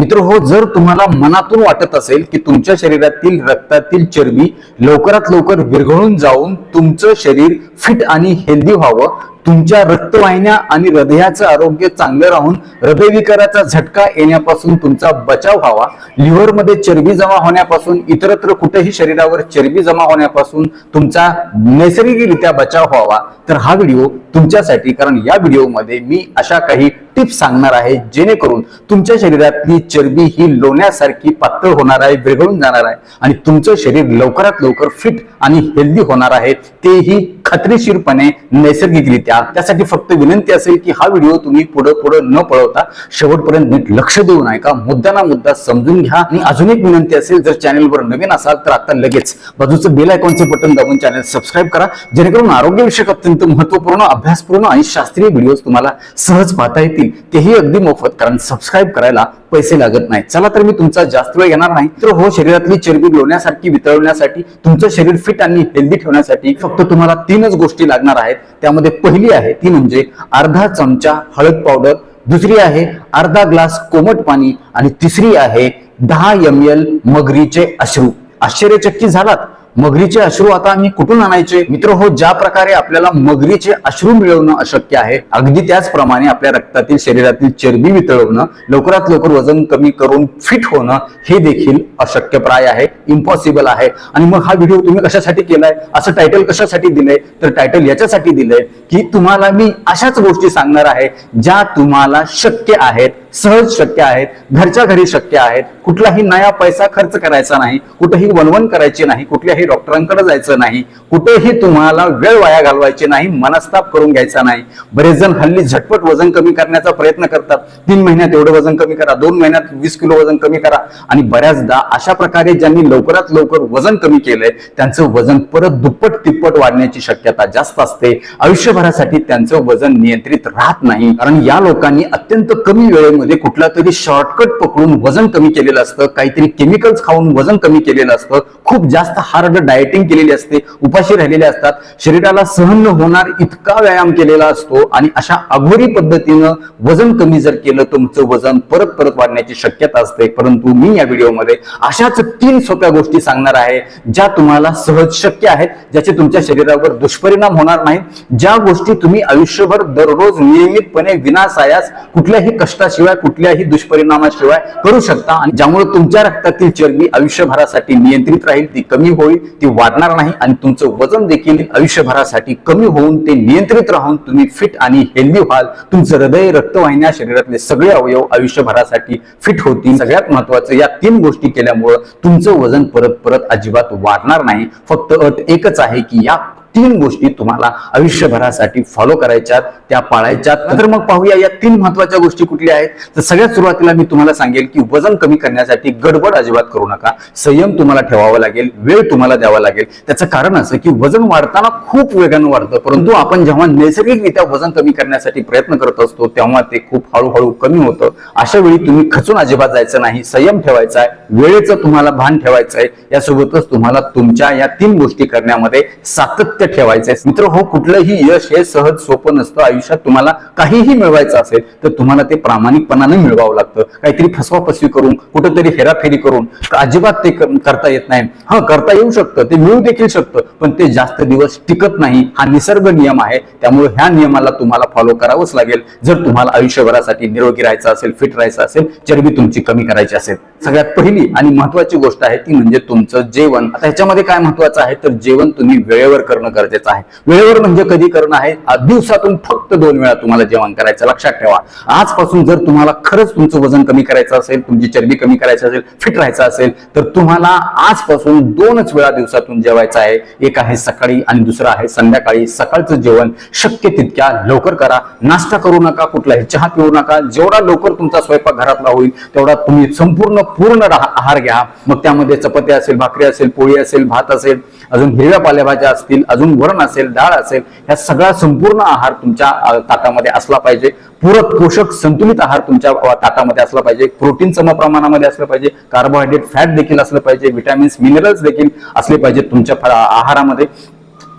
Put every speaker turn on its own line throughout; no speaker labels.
मित्र हो जर तुम्हाला मनातून वाटत असेल की तुमच्या शरीरातील रक्तातील चरबी लवकरात लवकर विरघळून जाऊन तुमचं शरीर फिट आणि हेल्दी व्हावं तुमच्या रक्तवाहिन्या आणि हृदयाचं आरोग्य चांगलं राहून हृदयविकाराचा झटका येण्यापासून तुमचा बचाव व्हावा. लिव्हरमध्ये चरबी जमा होण्यापासून इतरत्र कुठेही शरीरावर चरबी जमा होण्यापासून तुमचा नैसर्गिकरित्या बचाव व्हावा. तर हा व्हिडिओ तुमच्यासाठी कारण या व्हिडिओमध्ये मी अशा काही टिप्स सांगणार आहे जेणेकरून तुमच्या शरीरातली चरबी ही लोण्यासारखी पातळ होणार आहे विरघळून जाणार आहे आणि तुमचं शरीर लवकरात लवकर फिट आणि हेल्दी होणार आहे. तेही खात्रीशीरपणे नैसर्गिकरित्या. त्यासाठी फक्त विनंती असेल की हा व्हिडिओ तुम्ही पुढे पुढे न पळवता शेवटपर्यंत नीट लक्ष देऊन ऐका. मुद्दा ना मुद्दा समजून घ्या. आणि अजून एक विनंती असेल जर चॅनलवर नवीन असाल तर आता लगेच बाजूचं बेल आयकॉनचे बटन दाबून चॅनल सबस्क्राईब करा. जेणेकरून आरोग्यविषयक अत्यंत महत्त्वपूर्ण अभ्यासपूर्ण आणि शास्त्रीय व्हिडिओ तुम्हाला सहज पाहता येतील. तेही अगदी मोफत कारण सबस्क्राईब करायला पैसे लागत नाही. चला तर मी तुमचा जास्त वेळ घेणार नाही तर हो शरीरातली चरबी लोण्यासारखी वितळवण्यासाठी तुमचं शरीर फिट आणि हेल्दी ठेवण्यासाठी फक्त तुम्हाला तीनच गोष्टी लागणार आहेत. त्यामध्ये पहिली आहे ती म्हणजे अर्धा चमचा हळद पावडर दुसरी आहे अर्धा ग्लास कोमट पाणी आणि तिसरी आहे दहा एम एल मगरीचे अश्रू. आश्चर्यचकित झालात? मगरीचे अश्रू आता आम्ही कुठून आणायचे? मित्र हो ज्या प्रकारे आपल्याला मगरीचे अश्रू मिळवणं अशक्य आहे अगदी त्याचप्रमाणे आपल्या रक्तातील शरीरातील चरबी वितळवणं लवकरात लवकर वजन कमी करून फिट होणं हे देखील अशक्यप्राय आहे इम्पॉसिबल आहे. आणि मग हा व्हिडिओ तुम्ही कशासाठी केलाय? असं टायटल कशासाठी दिलंय? तर टायटल याच्यासाठी दिलंय की तुम्हाला मी अशाच गोष्टी सांगणार आहे ज्या तुम्हाला शक्य आहेत सहज शक्य आहेत घरच्या घरी शक्य आहेत. कुठलाही नया पैसा खर्च करायचा नाही कुठेही वनवन करायची नाही कुठल्याही डॉक्टरांकडे जायचं नाही कुठेही तुम्हाला वेळ वाया घालवायची नाही मनस्ताप करून घ्यायचा नाही. बरेच जण हल्ली झटपट वजन कमी करण्याचा प्रयत्न करतात. तीन महिन्यात एवढं वजन कमी करा दोन महिन्यात वीस किलो वजन कमी करा. आणि बऱ्याचदा अशा प्रकारे ज्यांनी लवकरात लवकर वजन कमी केलंय त्यांचं वजन परत दुप्पट तिप्पट वाढण्याची शक्यता जास्त असते. आयुष्यभरासाठी त्यांचं वजन नियंत्रित राहत नाही. कारण या लोकांनी अत्यंत कमी वेळेमध्ये कुठला तरी शॉर्टकट पकडून वजन कमी केलेलं असतं. काहीतरी केमिकल्स खाऊन वजन कमी केलेलं असतं. खूप जास्त हार्ड डायटिंग केलेली असते उपाशी राहिलेले असतात शरीराला सहन न होणार इतका व्यायाम केलेला असतो आणि अशा अघोरी पद्धतीनं वजन कमी जर केलं तुमचं वजन परत परत वाढण्याची शक्यता असते. परंतु मी या व्हिडिओमध्ये अशाच तीन सोप्या गोष्टी सांगणार आहे ज्या तुम्हाला सहज शक्य आहेत ज्याचे तुमच्या शरीरावर दुष्परिणाम होणार नाही ज्या गोष्टी तुम्ही आयुष्यभर दररोज नियमितपणे विनासायास कुठल्याही कष्टाशिवाय कुठल्याही दुष्परिणामाशिवाय करू शकता. आणि ज्यामुळे तुमच्या रक्तातील चरबी आयुष्यभरासाठी नियंत्रित राहील ती कमी होईल ती वाढणार नाही आणि तुमचं वजन देखील आयुष्यभरासाठी कमी होऊन ते नियंत्रित राहून तुम्ही फिट आणि हेल्दी व्हाल. तुमचं हृदय रक्तवाहिन्या शरीरातले सगळे अवयव आयुष्यभरासाठी फिट होतील. सगळ्यात महत्वाचं या तीन गोष्टी केल्यामुळं तुमचं वजन परत परत अजिबात वाढणार नाही. फक्त अट एकच आहे की या तीन गोष्टी तुम्हाला आयुष्यभरासाठी फॉलो करायच्यात त्या पाळायच्यात. तर मग पाहूया या तीन महत्त्वाच्या गोष्टी कुठल्या आहेत. तर सगळ्यात सुरुवातीला मी तुम्हाला सांगेल की वजन कमी करण्यासाठी गडबड अजिबात करू नका. संयम तुम्हाला ठेवावा लागेल वेळ तुम्हाला द्यावा लागेल. त्याचं कारण असं की वजन वाढताना खूप वेगानं वाढतं. परंतु आपण जेव्हा नैसर्गिकरित्या वजन कमी करण्यासाठी प्रयत्न करत असतो तेव्हा ते खूप हळूहळू कमी होतं. अशा वेळी तुम्ही खचून अजिबात जायचं नाही. संयम ठेवायचा आहे. वेळेचं तुम्हाला भान ठेवायचं आहे. यासोबतच तुम्हाला तुमच्या या तीन गोष्टी करण्यामध्ये सातत्य ठेवायचंय. मित्र हो कुठलंही यश हे सहज सोपं नसतं. आयुष्यात तुम्हाला काहीही मिळवायचं असेल तर तुम्हाला ते प्रामाणिकपणाने मिळवावं लागतं. काहीतरी फसवाफसवी करून कुठेतरी हेराफेरी करून अजिबात ते करता येत नाही. हा करता येऊ शकतं ते मिळू देखील शकतं पण ते जास्त दिवस टिकत नाही. हा निसर्ग नियम आहे. त्यामुळे ह्या नियमाला तुम्हाला फॉलो करावंच लागेल. जर तुम्हाला आयुष्यभरासाठी निरोगी राहायचं असेल फिट राहायचं असेल चरबी तुमची कमी करायची असेल. सगळ्यात पहिली आणि महत्वाची गोष्ट आहे ती म्हणजे तुमचं जेवण. आता ह्याच्यामध्ये काय महत्वाचं आहे? तर जेवण तुम्ही वेळेवर करणं गरजेचं आहे. वेळेवर म्हणजे कधी करणं आहे? दिवसातून फक्त दोन वेळा तुम्हाला जेवण करायचं. लक्षात ठेवा. आजपासून जर तुम्हाला खरंच तुमचं वजन कमी करायचं असेल तुमची चरबी कमी करायची असेल फिट राहायचं असेल तर तुम्हाला आजपासून दोनच वेळा दिवसातून जेवायचं आहे. एक आहे सकाळी आणि दुसरं आहे संध्याकाळी. सकाळचं जेवण शक्य तितक्या लवकर करा. नाश्ता करू नका कुठलाही चहा पिऊ नका. जेवढा लवकर तुमचा स्वयंपाक घरातला होईल तेवढा तुम्ही संपूर्ण पूर्ण आहार घ्या. मग त्यामध्ये चपाती असेल भाकरी असेल पोळी असेल भात असेल अजून हिरव्या पालेभाज्या असतील अजून वरण असेल डाळ असेल ह्या सगळा संपूर्ण आहार तुमच्या ताटामध्ये असला पाहिजे. पूरक पोषक संतुलित आहार तुमच्या ताटामध्ये असला पाहिजे. प्रोटीन सम प्रमाणामध्ये असलं पाहिजे. कार्बोहायड्रेट फॅट देखील असलं पाहिजे. विटॅमिन्स मिनरल्स देखील असले पाहिजेत तुमच्या आहारामध्ये.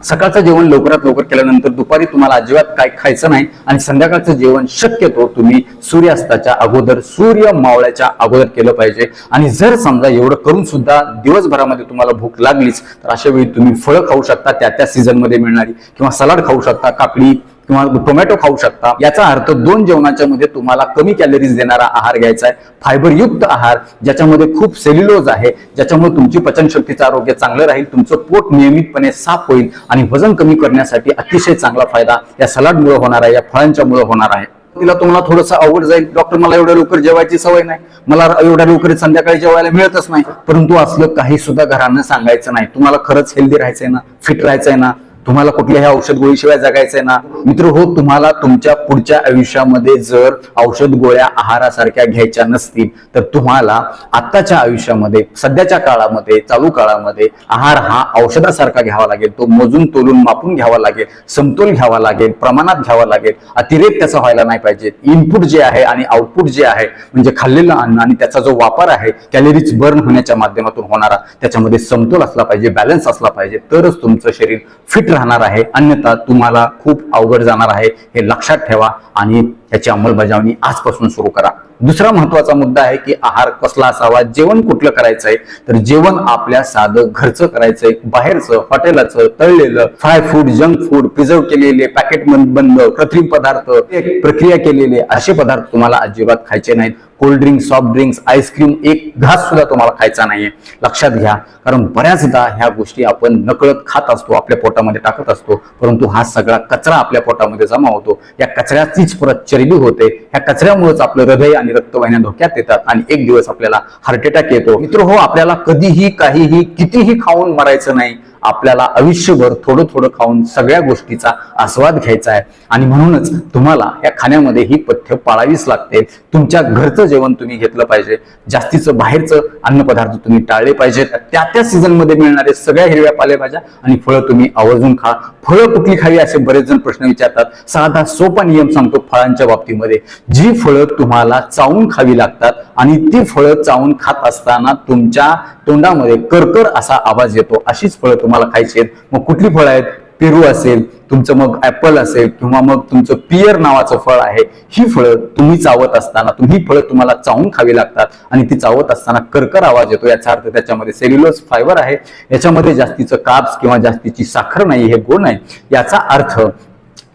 सकाळचं जेवण लवकरात लवकर केल्यानंतर दुपारी तुम्हाला अजिबात काय खायचं नाही आणि संध्याकाळचं जेवण शक्यतो तुम्ही सूर्यास्ताच्या अगोदर सूर्य मावळ्याच्या अगोदर केलं पाहिजे. आणि जर समजा एवढं करून सुद्धा दिवसभरामध्ये तुम्हाला भूक लागलीच तर अशा वेळी तुम्ही फळं खाऊ शकता त्या त्या सीझनमध्ये मिळणारी किंवा सलाड खाऊ शकता काकडी किंवा टोमॅटो खाऊ शकता. याचा अर्थ दोन जेवणाच्या मध्ये तुम्हाला कमी कॅलरीज देणारा आहार घ्यायचा आहे. फायबरयुक्त आहार ज्याच्यामध्ये खूप सेल्युलोज आहे ज्याच्यामुळे तुमची पचनशक्तीचं आरोग्य चांगलं राहील तुमचं पोट नियमितपणे साफ होईल आणि वजन कमी करण्यासाठी अतिशय चांगला फायदा या सलाडमुळे होणार आहे या फळांच्या मुळे होणार आहे. तिला तुम्हाला थोडंसं अवघड जाईल. डॉक्टर मला एवढ्या लवकर जेवायची सवय नाही. मला एवढ्या लवकर संध्याकाळी जेवायला मिळतच नाही. परंतु असलं काही सुद्धा घरांना सांगायचं नाही. तुम्हाला खरंच हेल्दी राहायचंय ना? फिट राहायचंय ना? तुम्हाला कुठल्याही औषध गोळीशिवाय जगायचंय ना? मित्र हो तुम्हाला तुमच्या पुढच्या आयुष्यामध्ये जर औषध गोळ्या आहारासारख्या घ्यायच्या नसतील तर तुम्हाला आत्ताच्या आयुष्यामध्ये सध्याच्या काळामध्ये चालू काळामध्ये आहार हा औषधासारखा घ्यावा लागेल. तो मोजून तोलून मापून घ्यावा लागेल. समतोल घ्यावा लागेल. प्रमाणात घ्यावा लागेल. अतिरेक त्याचा व्हायला नाही पाहिजे. इनपुट जे आहे आणि आउटपुट जे आहे म्हणजे खाल्लेलं अन्न आणि त्याचा जो वापर आहे कॅलरीज बर्न होण्याच्या माध्यमातून होणारा त्याच्यामध्ये समतोल असला पाहिजे बॅलन्स असला पाहिजे तरच तुमचं शरीर फिट राहणार आहे. अन्यथा तुम्हाला खूप अवघड जाणार आहे. हे लक्षात ठेवा आणि याची अंमलबजावणी आजपासून सुरू करा. दुसरा महत्त्वाचा मुद्दा आहे की आहार कसला असावा जेवण कुठलं करायचं आहे तर जेवण आपल्या साधं घरचं करायचंय बाहेरचं हॉटेलाचं तळलेलं fry food junk food preserve केलेले पॅकेट बंद कृत्रिम पदार्थ एक प्रक्रिया केलेले असे पदार्थ तुम्हाला अजिबात खायचे नाहीत. Cold drink soft drinks ice cream एक घास सुद्धा तुम्हाला खायचा नाहीये. लक्षात घ्या कारण बऱ्याचदा ह्या गोष्टी आपण नकळत खात असतो आपल्या पोटामध्ये टाकत असतो परंतु हा सगळा कचरा आपल्या पोटामध्ये जमा होतो. या कचऱ्याचीच परत गरिबी होते ह्या कचऱ्यामुळेच आपलं हृदय आणि रक्तवाहिन्या धोक्यात येतात आणि एक दिवस आपल्याला हार्ट अटॅक येतो. मित्र हो आपल्याला कधीही काहीही कितीही खाऊन मरायचं नाही आपल्याला आयुष्यभर थोडं थोडं खाऊन सगळ्या गोष्टीचा आस्वाद घ्यायचा आहे. आणि म्हणूनच तुम्हाला या खाण्यामध्ये ही पथ्य पाळावीच लागते. तुमच्या घरचं जेवण तुम्ही घेतलं पाहिजे. जास्तीचं बाहेरचं अन्नपदार्थ तुम्ही टाळले पाहिजे त्या त्या सीझनमध्ये मिळणारे सगळ्या हिरव्या पालेभाज्या आणि फळं तुम्ही आवर्जून खा. फळं कुठली खावी असे बरेच जण प्रश्न विचारतात. साधा सोपा नियम सांगतो फळांच्या बाबतीमध्ये. जी फळं तुम्हाला चावून खावी लागतात आणि ती फळं चावून खात असताना तुमच्या तोंडामध्ये करकर असा आवाज येतो. अशीच फळं तुम्हाला खायची आहेत. मग कुठली फळं आहेत? पेरू असेल तुमचं मग ऍपल असेल किंवा मग तुमचं पियर नावाचं फळ आहे. ही फळं तुम्ही चावत असताना तुम्ही फळं तुम्हाला चावून खावी लागतात. आणि ती चावत असताना करकर आवाज येतो. याचा अर्थ त्याच्यामध्ये सेल्युलोज फायबर आहे. याच्यामध्ये जास्तीचं काप्स किंवा जास्तीची साखर नाही हे गुण आहे. याचा अर्थ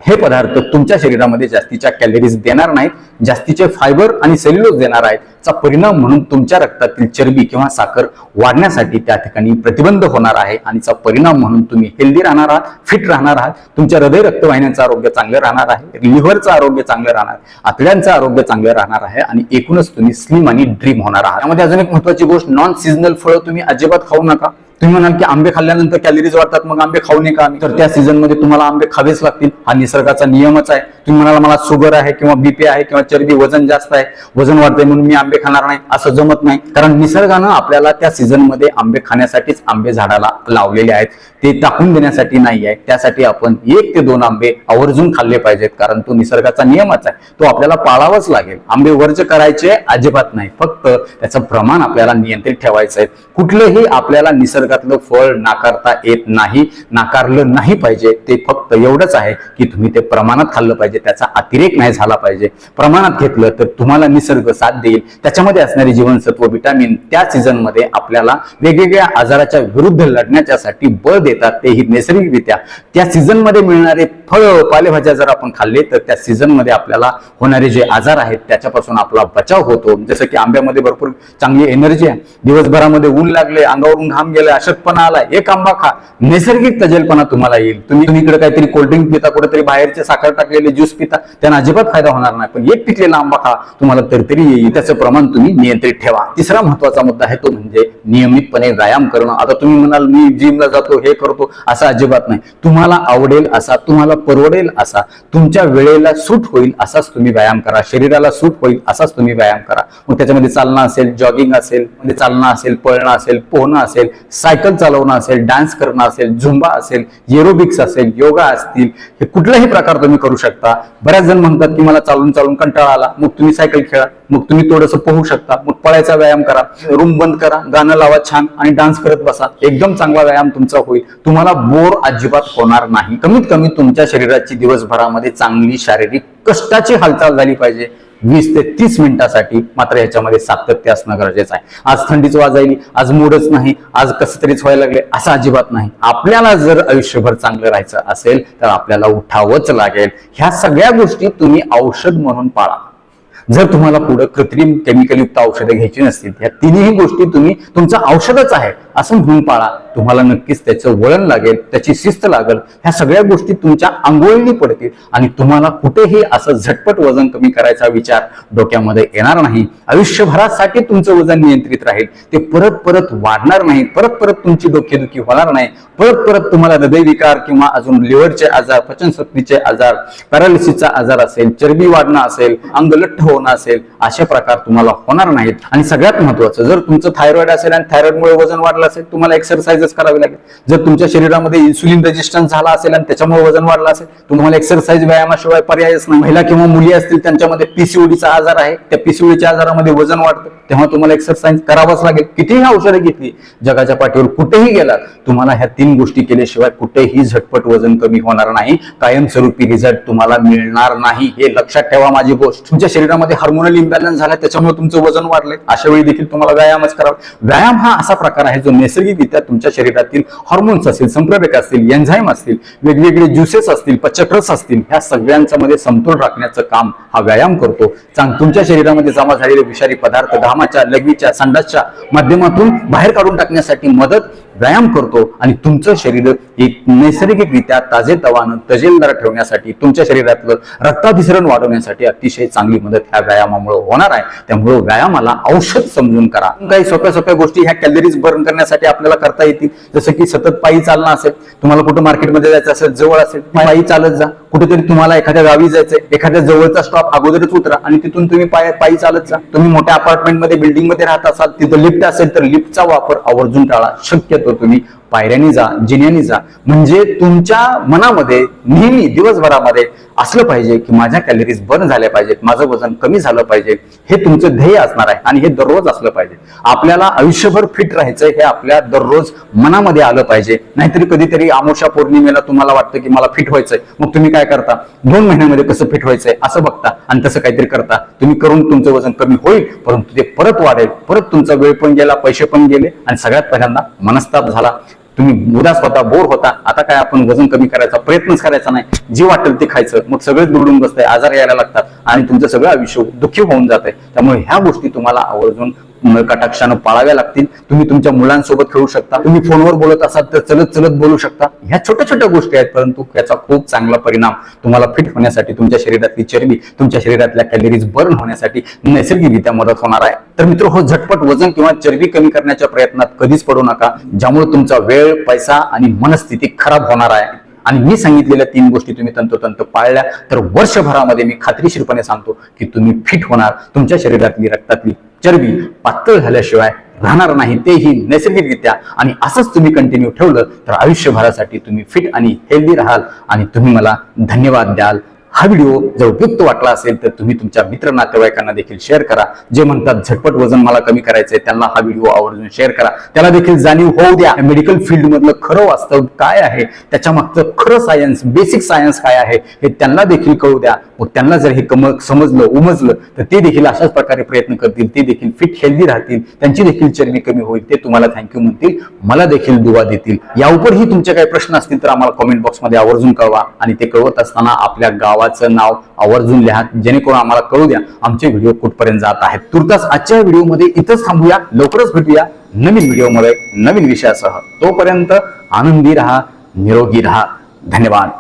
हे पदार्थ तुमच्या शरीरामध्ये जास्तीच्या कॅलरीज देणार नाहीत जास्तीचे फायबर आणि सेल्युलोज देणार आहेत. चा परिणाम म्हणून तुमच्या रक्तातील चरबी किंवा साखर वाढण्यासाठी त्या ठिकाणी प्रतिबंध होणार आहे आणि चा परिणाम म्हणून तुम्ही हेल्दी राहणार आहात फिट राहणार आहात. तुमच्या हृदय रक्तवाहिन्यांचं आरोग्य चांगलं राहणार आहे लिव्हरचं आरोग्य चांगलं राहणार आहे आतड्यांचं आरोग्य चांगलं राहणार आहे आणि एकूणच तुम्ही स्लिम आणि ड्रीम होणार आहात. त्यामध्ये अजून एक महत्वाची गोष्ट नॉन सिजनल फळं तुम्ही अजिबात खाऊ नका. तुम्ही म्हणाल की आंबे खाल्ल्यानंतर कॅलरीज वाढतात मग आंबे खाऊ नये का आम्ही तर त्या सीझनमध्ये तुम्हाला आंबे खावेच लागतील. हा निसर्गाचा नियमच आहे. तुम्ही म्हणाला मला शुगर आहे किंवा बीपी आहे किंवा चरबी वजन जास्त आहे वजन वाढतंय म्हणून मी आंबे खाणार नाही असं जमत नाही. कारण निसर्गानं आपल्याला त्या सीझनमध्ये आंबे खाण्यासाठीच आंबे झाडाला लावलेले आहेत. ते टाकून देण्यासाठी नाही आहे त्यासाठी आपण एक ते दोन आंबे आवर्जून खाल्ले पाहिजेत. कारण तो निसर्गाचा नियमच आहे. तो आपल्याला पाळावाच लागेल. आंबे वर्ज करायचे अजिबात नाही. फक्त त्याचं प्रमाण आपल्याला नियंत्रित ठेवायचं आहे कुठलंही आपल्याला निसर्ग निसर्गातलं फळ नाकारता येत नाही नाकारलं नाही पाहिजे ते फक्त एवढंच आहे की तुम्ही ते प्रमाणात खाल्लं पाहिजे त्याचा अतिरेक नाही झाला पाहिजे. प्रमाणात घेतलं तर तुम्हाला निसर्ग साथ देईल. त्याच्यामध्ये असणारी जीवनसत्व विटामिन त्या सीझनमध्ये आपल्याला वेगवेगळ्या आजाराच्या विरुद्ध लढण्याच्यासाठी बळ देतात. तेही नैसर्गिकरित्या. त्या सीझनमध्ये मिळणारे फळ पालेभाज्या जर आपण खाल्ले तर त्या सीझनमध्ये आपल्याला होणारे जे आजार आहेत त्याच्यापासून आपला बचाव होतो. जसं की आंब्यामध्ये भरपूर चांगली एनर्जी आहे. दिवसभरामध्ये ऊन लागले अंगावरून घाम गेले अशक्तपणा आला एक आंबा खा. नैसर्गिक तजेलपणा तुम्हाला येईल. तुम्ही तुम्ही इकडे काहीतरी कोल्ड्रिंक पिता कुठेतरी बाहेरचे साखर टाकलेले ज्यूस पिता त्यांना अजिबात फायदा होणार नाही. पण एक पिकलेला आंबा खा तुम्हाला तरीतरी येईल. त्याचं प्रमाण तुम्ही नियंत्रित ठेवा. तिसरा महत्त्वाचा मुद्दा आहे तो म्हणजे नियमितपणे व्यायाम करणं. आता तुम्ही म्हणाल मी जिमला जातो हे करतो असा अजिबात नाही. तुम्हाला आवडेल असा तुम्हाला परवडेल असा तुमच्या वेळेला सूट होईल असाच तुम्ही व्यायाम करा. शरीराला सूट होईल असाच तुम्ही व्यायाम करा. मग त्याच्यामध्ये चालणं असेल जॉगिंग असेल म्हणजे चालणं असेल पळणं असेल पोहणं असेल सायकल चालवणं असेल डान्स करणं असेल झुंबा असेल एरोबिक्स असेल योगा असतील हे कुठलाही प्रकार तुम्ही करू शकता. बऱ्याच जण म्हणतात की मला चालून चालून कंटाळा आला मग तुम्ही सायकल खेळा मग तुम्ही थोडंसं पोहू शकता मग पळायचा व्यायाम करा रूम बंद करा गाणं लावा छान आणि डान्स करत बसा. एकदम चांगला व्यायाम तुमचा होईल. तुम्हाला बोर अजिबात होणार नाही. कमीत कमी तुमच्या शरीराची दिवसभरामध्ये चांगली शारीरिक कष्टाची हालचाल झाली पाहिजे. वीस ते तीस मिनिटासाठी मात्र याच्यामध्ये सातत्य असणं गरजेचं आहे. आज थंडीच वाजायली आज मूडच नाही आज कसं तरीच व्हायला लागले असं अजिबात नाही. आपल्याला जर आयुष्यभर चांगलं राहायचं असेल तर आपल्याला उठावंच लागेल. ह्या सगळ्या गोष्टी तुम्ही औषध म्हणून पाळा. जर तुम्हाला पुढे कृत्रिम केमिकलयुक्त औषधं घ्यायची नसतील या तिन्ही गोष्टी तुम्ही तुमचं औषधच आहे. असं म्हणून पाळा. तुम्हाला नक्कीच त्याचं वळण लागेल त्याची शिस्त लागेल. ह्या सगळ्या गोष्टी तुमच्या आंघोळीनी पडतील आणि तुम्हाला कुठेही असं झटपट वजन कमी करायचा विचार डोक्यामध्ये येणार नाही. आयुष्यभरासाठी तुमचं वजन नियंत्रित राहील. ते परत परत वाढणार नाही. परत परत तुमची डोकेदुखी होणार नाही. परत परत तुम्हाला हृदयविकार किंवा अजून लिव्हरचे आजार पचनशक्तीचे आजार पॅरालिसिसचा आजार असेल चरबी वाढणं असेल अंग लठ्ठ होणं असेल असे प्रकार तुम्हाला होणार नाहीत. आणि सगळ्यात महत्वाचं जर तुमचं थायरॉइड असेल आणि थायरॉइडमुळे वजन वाढलं असेल तुम्हाला एक्सरसाइजेस करावी लागेल. जर तुमच्या शरीरामध्ये इन्सुलिन रेजिस्टन्स झाला असेल आणि त्याच्यामुळे वजन वाढलं असेल तुम्हाला एक्सरसाइज व्यायामाशिवाय पर्यायच नाही. महिला किंवा मुली असतील त्यांच्यामध्ये पीसीओडीचा आजार आहे. त्या पीसीओडीच्या आजारामध्ये वजन वाढतं. तेव्हा तुम्हाला एक्सरसाइज करावंच लागेल. कितीही औषधं घेतली जगाच्या पाठीवर कुठेही गेला तुम्हाला ह्या तीन गोष्टी केल्याशिवाय कुठेही झटपट वजन कमी होणार नाही. कायमस्वरूपी रिझल्ट तुम्हाला मिळणार नाही. हे लक्षात ठेवा माझी गोष्ट. तुमच्या शरीरामध्ये हार्मोनल इम्बॅलन्स झाला त्याच्यामुळे तुमचं वजन वाढलंय. अशा वेळी देखील तुम्हाला व्यायामच करावा. व्यायाम हा असा प्रकार आहे जो नैसर्गिकरित्या तुमच्या शरीरातील हॉर्मोन्स असतील संप्रेरक असतील एन्झाईम असतील वेगवेगळे ज्युसेस असतील पचक्रस असतील ह्या सगळ्यांच्या मध्ये समतोल राखण्याचं काम हा व्यायाम करतो. चांग तुमच्या शरीरामध्ये जमा झालेले विषारी पदार्थ घामाच्या लघवीच्या संडासच्या माध्यमातून बाहेर काढून टाकण्यासाठी मदत व्यायाम करतो आणि तुमचं शरीर एक नैसर्गिकरित्या ताजेतवानं तजेलदार ठेवण्यासाठी तुमच्या शरीरातलं रक्ताभिसरण वाढवण्यासाठी अतिशय चांगली मदत ह्या व्यायामामुळे होणार आहे. त्यामुळे व्यायामाला औषध समजून करा. काही सोप्या सोप्या गोष्टी ह्या कॅलरीज बर्न करण्यासाठी आपल्याला करता येतील. जसं की सतत पायी चालणं असेल तुम्हाला कुठं मार्केटमध्ये जायचं असेल जवळ असेल पायी चालत जा. कुठेतरी तुम्हाला एखाद्या गावी जायचंय एखाद्या जवळचा स्टॉप अगोदरच उतरा आणि तिथून तुम्ही पाय पायी चालत जा. तुम्ही मोठ्या अपार्टमेंटमध्ये राहत असाल तिथं लिफ्ट असेल तर लिफ्टचा वापर आवर्जून टाळा. शक्यतो तुम्ही पायऱ्याने जा जिन्याने जा. म्हणजे तुमच्या मनामध्ये नेहमी दिवसभरामध्ये असलं पाहिजे की माझ्या कॅलरीज बर्न झाल्या पाहिजेत माझं वजन कमी झालं पाहिजे. हे तुमचं ध्येय असणार आहे आणि हे दररोज असलं पाहिजे. आपल्याला आयुष्यभर फिट राहायचं हे आपल्या दररोज मनामध्ये आलं पाहिजे. नाहीतरी कधीतरी आमोशा पौर्णिमेला तुम्हाला वाटतं की मला फिट व्हायचंय. मग तुम्ही काय करता? दोन महिन्यामध्ये कसं फिट व्हायचंय? असं बघता आणि तसं काहीतरी करता. तुम्ही करून तुमचं वजन कमी होईल परंतु ते परत वाढेल. परत तुमचा वेळ पण गेला पैसे पण गेले आणि सगळ्यात पहिल्यांदा मनस्ताप झाला. तुम्ही उदास होता बोर होता. आता काय आपण वजन कमी करायचा प्रयत्नच करायचा नाही. जे वाटेल ते खायचं. मग सगळेच दुरडून बसतंय आजार यायला लागतात आणि तुमचं सगळं आयुष्य दुःखी होऊन जात आहे त्यामुळे ह्या गोष्टी तुम्हाला आवर्जून कटाक्षानं पाळाव्या लागतील. तुम्ही तुमच्या मुलांसोबत खेळू शकता. तुम्ही फोनवर बोलत असाल तर चलत चलत बोलू शकता. ह्या छोट्या छोट्या गोष्टी आहेत परंतु याचा खूप चांगला परिणाम तुम्हाला फिट होण्यासाठी तुमच्या शरीरातली चरबी तुमच्या शरीरातल्या कॅलरीज बर्न होण्यासाठी नैसर्गिकरित्या मदत होणार आहे. तर मित्र हो झटपट वजन किंवा चरबी कमी करण्याच्या प्रयत्नात कधीच पडू नका ज्यामुळे तुमचा वेळ पैसा आणि मनस्थिती खराब होणार आहे. आणि मी सांगितलेल्या तीन गोष्टी तुम्ही तंतोतंत पाळल्या तर वर्षभरामध्ये मी खात्रीशीरपणे सांगतो की तुम्ही फिट होणार तुमच्या शरीरातली रक्तातली चरबी पातळ झाल्याशिवाय राहणार नाही तेही नैसर्गिकरित्या. आणि असंच तुम्ही कंटिन्यू ठेवलं तर आयुष्यभरासाठी तुम्ही फिट आणि हेल्दी राहाल. आणि तुम्ही मला धन्यवाद द्याल. हा व्हिडिओ जर उपयुक्त वाटला असेल तर तुम्ही तुमच्या मित्र नातेवाईकांना देखील शेअर करा. जे म्हणतात झटपट वजन मला कमी करायचंय त्यांना हा व्हिडिओ आवर्जून शेअर करा. त्याला देखील जाणीव होऊ द्या. मेडिकल फील्ड मधलं खरं वास्तव काय आहे? त्याच्या मागचं खरं सायन्स बेसिक सायन्स काय आहे? हे त्यांना देखील कळू द्या. मग त्यांना जर हे कम समजलं उमजलं तर ते देखील अशाच प्रकारे प्रयत्न करतील. ते देखील फिट हेल्दी राहतील. त्यांची देखील चरबी कमी होईल. ते तुम्हाला थँक्यू म्हणतील. मला देखील दुवा देतील. या तुमचे काही प्रश्न असतील तर आम्हाला कमेंट बॉक्समध्ये आवर्जून कळवा. आणि ते कळवत असताना आपल्या गावात गावाचं नाव आवर्जून लिहा जेणेकरून आम्हाला कळू द्या आमचे व्हिडिओ कुठपर्यंत जात आहेत. तुर्तास आजच्या व्हिडिओमध्ये इथंच थांबूया. लवकरच भेटूया नवीन व्हिडिओमध्ये नवीन विषयासह. तोपर्यंत आनंदी राहा निरोगी राहा. धन्यवाद.